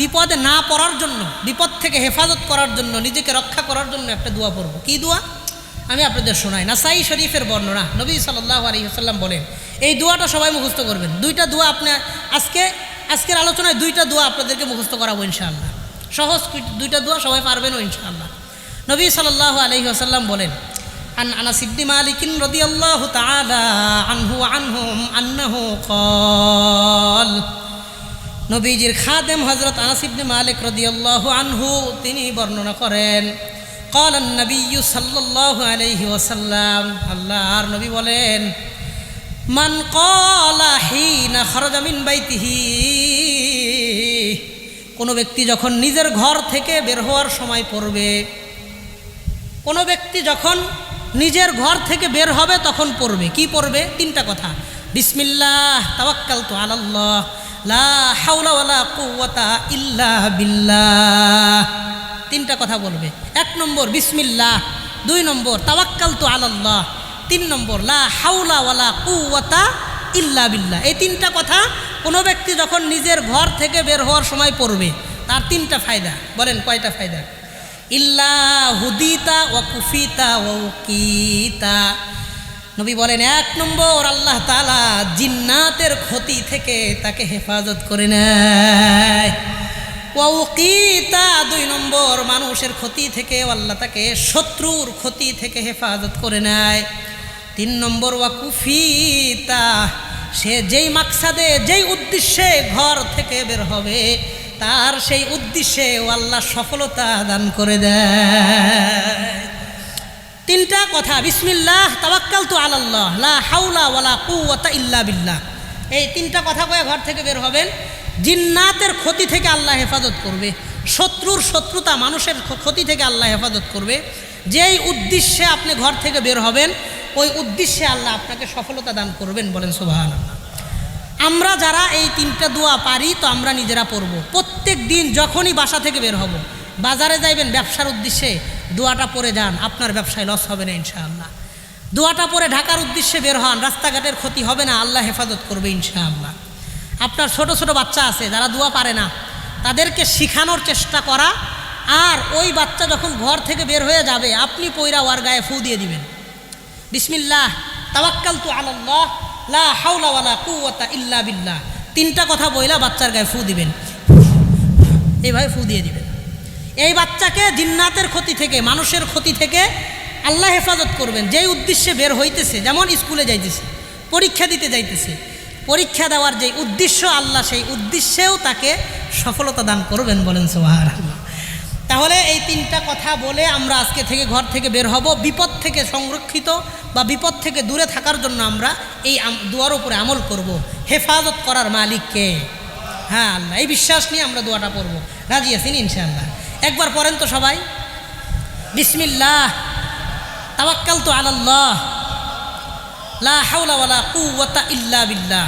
বিপদে না পড়ার জন্য, বিপদ থেকে হেফাজত করার জন্য, নিজেকে রক্ষা করার জন্য একটা দোয়া পড়ব। কি দোয়া? আমি আপনাদের শোনাই। নাসাই শরীফের বর্ণনা নবী সাল্লাহ আলহিহাল্লাম বলেন, এই দোয়াটা সবাই মুখস্থ করবেন। দুইটা দোয়া আপনি আজকে, আজকের আলোচনায় দুইটা দোয়া আপনাদেরকে মুখস্থ করাবো ইনশাআল্লাহ। সহজ দুইটা দোয়া সবাই পারবেন ও ইনশাআল্লাহ। নবী সাল্লাহ আলহি আসাল্লাম বলেন, আন আল্লাহ আনহু আনহুম আন্নাহু নবীজির খাদেম হজরত আনাস ইবনে মালিক রাদিয়াল্লাহু আনহু তিনি বর্ণনা করেন قال النبي صلى الله عليه وسلم আল্লাহর নবী বলেন মান قال حين خرج من بيته কোনো ব্যক্তি যখন নিজের ঘর থেকে বের হওয়ার সময় পড়বে কোনো ব্যক্তি যখন নিজের ঘর থেকে বের হবে তখন পড়বে কি পড়বে তিনটা কথা বিসমিল্লাহ তাওয়াক্কাল তো আলাল্লাহ বিল্লাহ। তিনটা কথা বলবে। এক নম্বর, বিসমিল্লাহ। দুই নম্বর তাওয়াক্কাল তো আলাল্লাহ। তিন নম্বর, লা হাওলা ওয়ালা ইল্লা বিল্লাহ। এই তিনটা কথা কোনো ব্যক্তি যখন নিজের ঘর থেকে বের হওয়ার সময় পড়বে, তার তিনটা ফায়দা। বলেন, কয়টা ফায়দা? ইল্লা হুদিতা ও কুফিতা ও কিতা নবী বলেন, এক নম্বর আল্লাহ তালা জিন্নাতের ক্ষতি থেকে তাকে হেফাজত করে নেয়। ওকিতা দুই নম্বর মানুষের ক্ষতি থেকে আল্লাহ তাকে শত্রুর ক্ষতি থেকে হেফাজত করে নেয়। তিন নম্বর, ওয়াকুফিতা, সে যেই মাকসাদে, যেই উদ্দেশ্যে ঘর থেকে বের হবে, তার সেই উদ্দেশ্যে আল্লাহ সফলতা দান করে দেয়। কথা, বিসমিল্লাহ তাওয়াক্কাল তো আলাল্লাহ, লা হাউলা ওয়ালা কুওয়াতা ইল্লা বিল্লাহ। এই তিনটা কথা কয়ে ঘর থেকে বের হবেন। জিন্নাতের ক্ষতি থেকে আল্লাহ হেফাজত করবে। শত্রুর শত্রুতা মানুষের ক্ষতি থেকে আল্লাহ হেফাজত করবে। যেই উদ্দেশ্যে আপনি ঘর থেকে বের হবেন, ওই উদ্দেশ্যে আল্লাহ আপনাকে সফলতা দান করবেন বলেন সুবাহান আমরা যারা এই তিনটা দোয়া পারি, তো আমরা নিজেরা পড়ব। প্রত্যেক দিন যখনই বাসা থেকে বের হব, বাজারে যাইবেন ব্যবসার উদ্দেশ্যে দোয়াটা পরে যান, আপনার ব্যবসায় লস হবে না ইনশাআল্লাহ। দোয়াটা পরে ঢাকার উদ্দেশ্যে বের হন, রাস্তাঘাটের ক্ষতি হবে না, আল্লাহ হেফাজত করবে ইনশাআল্লাহ। আপনার ছোট ছোট বাচ্চা আছে, যারা দোয়া পারে না, তাদেরকে শিখানোর চেষ্টা করা, আর ওই বাচ্চা যখন ঘর থেকে বের হয়ে যাবে, আপনি পৈরা ওয়ার গায়ে ফু দিয়ে দিবেন। বিসমিল্লাহ তাওয়াক্কাল তু আল্লাহ লা হাওলা ওয়ালা কুওয়াতা ইল্লা বিল্লাহ। তিনটা কথা বইলা বাচ্চার গায়ে ফু দিবেন। এইভাবে ফু দিয়ে দিবেন। এই বাচ্চাকে জিন্নাতের ক্ষতি থেকে, মানুষের ক্ষতি থেকে আল্লাহ হেফাজত করবেন। যেই উদ্দেশ্যে বের হইতেছে, যেমন স্কুলে যাইতেছে, পরীক্ষা দিতে যাইতেছে, পরীক্ষা দেওয়ার যে উদ্দেশ্য আল্লাহ, সেই উদ্দেশ্যেও তাকে সফলতা দান করবেন বলেন সোহার তাহলে এই তিনটা কথা বলে আমরা আজকে থেকে ঘর থেকে বের হব। বিপদ থেকে সংরক্ষিত বা বিপদ থেকে দূরে থাকার জন্য আমরা এই দুয়ার উপরে আমল করব। হেফাজত করার মালিককে। হ্যাঁ আল্লাহ, এই বিশ্বাস নিয়ে আমরা দোয়াটা পড়ব। রাজি আছেন ইনশাআল্লাহ। একবার পড়েন তো সবাই। বিসমিল্লাহ। তাওয়াক্কাল তো আলাল্লাহ। লা হাওলা ওয়ালা কুওয়াতা ইল্লা বিল্লাহ।